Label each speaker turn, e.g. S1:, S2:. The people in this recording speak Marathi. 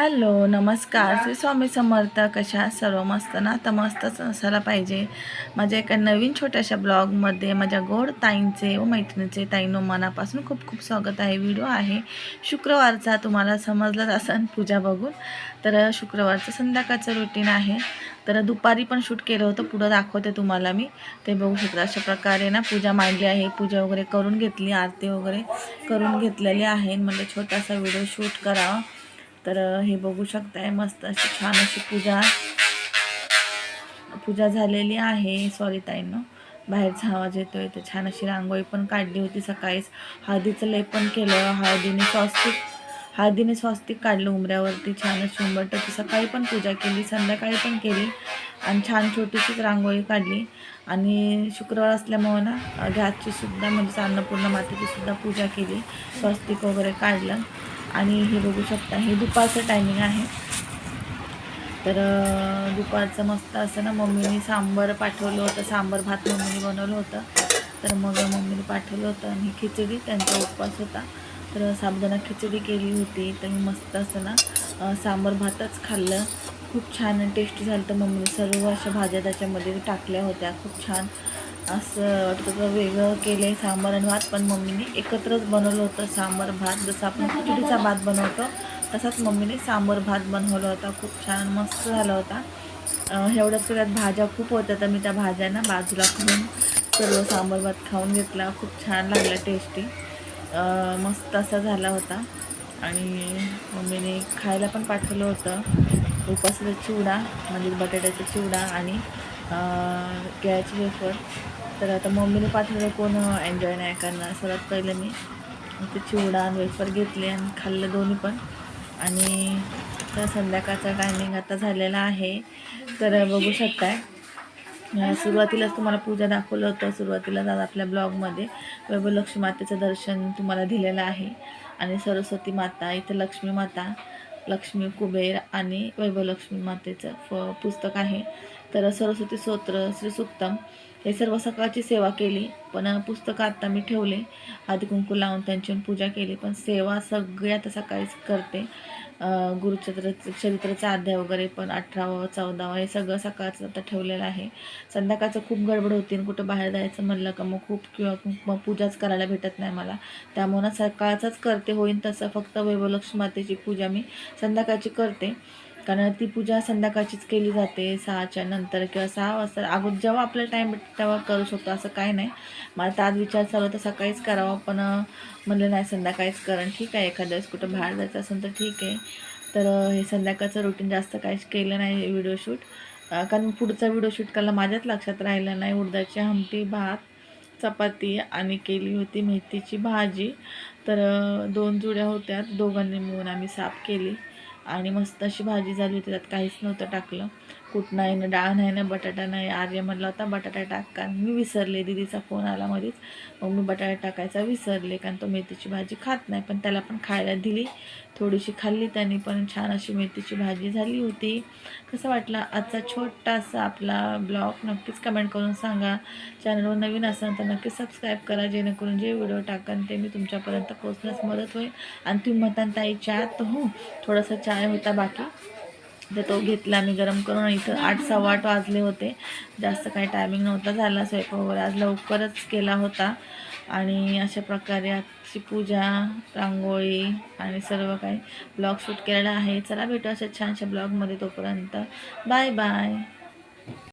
S1: हॅलो नमस्कार. श्री स्वामी समर्थ. कशा? सर्व मस्त ना? तर मस्तच असायला पाहिजे. माझ्या एका नवीन छोट्याशा ब्लॉगमध्ये माझ्या गोड ताईंचे व मैत्रिणीचे ताईनो मनापासून खूप खूप स्वागत आहे. व्हिडिओ आहे. शुक्रवारचा तुम्हाला समजलाच असन पूजा बघून. तर शुक्रवारचं संध्याकाळचं रुटीन आहे. तर दुपारी पण शूट केलं होतं. पुढं दाखवते तुम्हाला मी. ते बघू शकता अशा प्रकारे ना पूजा मांडली आहे. पूजा वगैरे करून घेतली आरती वगैरे करून घेतलेली आहे. म्हणजे छोटासा व्हिडिओ शूट करावा. तर हे बघू शकताय मस्त अशी छान अशी पूजा पूजा झालेली आहे. सॉरी ताईंनो बाहेरचा आवाज येतोय तर छान अशी रांगोळी पण काढली होती सकाळीच. हळदीचं लेपन केलं हळदीने स्वस्तिक हळदीने स्वस्तिक काढलं उमऱ्यावरती छान अशी उंबरटाची सकाळी पण पूजा केली संध्याकाळी पण केली आणि छान छोटीशीच रांगोळी काढली. आणि शुक्रवार असल्यामुळं ना गॅसची सुद्धा म्हणजे अन्नपूर्ण मातेची सुद्धा पूजा केली स्वस्तिक वगैरे काढलं. आणि हे बघू शकता हे दुपारचं टायमिंग आहे. तर दुपारचं मस्त असं ना मम्मीने सांबर पाठवलं होतं सांबर भात मम्मीने बनवलं होतं. तर मग मम्मीने पाठवलं होतं आणि खिचडी त्यांचा उपवास होता. तर साबुदाणा खिचडी केली होती तर मी मस्त असं ना सांबर भातच खाल्लं. खूप छान टेस्टी झालं तर मम्मीने सर्व अशा भाज्या त्याच्यामध्ये टाकल्या होत्या. खूप छान. असं वाटतं तर वेगळं केलं आहे सांबार आणि भात पण मम्मीने एकत्रच बनवलं होतं सांबार भात. जसं आपण खिचडीचा भात बनवतो तसाच मम्मीने सांबार भात बनवला होता. खूप छान मस्त झाला होता. एवढ्याच त्यात भाज्या खूप होत्या तर मी त्या भाज्यांना बाजूला करून सर्व सांबार भात खाऊन घेतला. खूप छान लागला टेस्टी मस्त असा झाला होता. आणि मम्मीने खायला पण पाठवलं होतं. उपासाचा चिवडा म्हणजे बटाट्याचा चिवडा आणि अं, वेफर तर आता मम्मीने पाठवलं कोण एन्जॉय नाही करणार. सर्वात पहिलं मी ते चिवडा आणि वेफर घेतले आणि खाल्लं दोन्ही पण. आणि तर संध्याकाळचा टायमिंग आता झालेला आहे. तर बघू शकताय. सुरुवातीलाच तुम्हाला पूजा दाखवलं होतं. सुरुवातीलाच आज आपल्या ब्लॉगमध्ये वैभवलक्ष्मी मातेचं दर्शन तुम्हाला दिलेलं आहे. आणि सरस्वती माता इथं लक्ष्मी माता लक्ष्मी कुबेर आणि वैभवलक्ष्मी मातेचं फ पुस्तक आहे. तर सरस्वती स्तोत्र श्री सुक्तम हे सर्व सकाळची सेवा केली. पण पुस्तकं आत्ता मी ठेवले. आधी कुंकू लावून त्यांची पूजा केली. पण सेवा सगळ्यात सकाळीच करते. अं, गुरुचरित्र चरित्राचा अध्याय वगैरे पण अठरावा चौदावा हे सगळं सकाळचं आता ठेवलेलं आहे. संध्याकाळचं खूप गडबड होती आणि कुठं बाहेर जायचं म्हणलं का मग खूप किंवा मग पूजाच करायला भेटत नाही मला. त्यामुळं सकाळचाच करते होईन तसं. फक्त वैभवलक्ष्मी मातेची पूजा मी संध्याकाळची करते. कारण ती पूजा संध्याकाळचीच केली जाते सहाच्या नंतर किंवा सहा वाजता. अगोदर जेव्हा आपला टाईम भेटतो तेव्हा करू शकतो असं काही नाही. मला तर आज विचार चालू होता सकाळीच करावं पण म्हणलं नाही संध्याकाळीच करण. ठीक आहे एखाद्या वेळेस कुठं बाहेर जायचं असेल तर ठीक आहे. तर हे संध्याकाळचं रुटीन जास्त काहीच केलं नाही व्हिडिओ शूट कारण पुढचा व्हिडिओ शूट करायला माझ्याच लक्षात राहिलं नाही. उडदाची आमटी भात चपाती आणि केली होती मेथीची भाजी. तर दोन जुड्या होत्या. दोघांनी मिळून आम्ही साफ केली. आणि मस्त अशी भाजी झाली होती त्यात काहीच नव्हतं टाकलं. कुठ नाही ना डाळ नाही ना बटाटा नाही. आर्य म्हणला होता बटाटा टाका. मी विसरले दिदीचा फोन आला मध्येच मग मी बटाटा टाकायचा विसरले कारण तो मेथीची भाजी खात नाही. पण त्याला पण खायला दिली. थोडीशी खाल्ली त्याने पण छान अशी मेथीची भाजी झाली होती. कसं वाटलं आजचा छोटासा आपला ब्लॉग? नक्कीच कमेंट करून सांगा. चॅनलवर नवीन असाल तर नक्कीच सबस्क्राईब करा. जेणेकरून जे व्हिडिओ टाकन ते मी तुमच्यापर्यंत पोहोचण्यास मदत होईल. आणि तुम्ही म्हणता ताई चहा तर हो थोडासा चाय होता बाकी. तर तो घेतला मी गरम करून इथं आठ सव्वा आठ वाजले होते. जास्त काही टायमिंग नव्हता झाला स्वयंपाक वगैरे आज लवकरच केला होता. आणि अशा प्रकारे आजची पूजा रांगोळी आणि सर्व काही ब्लॉग शूट केलेला आहे. चला भेटू अशा छानशा ब्लॉगमध्ये तोपर्यंत. Bye bye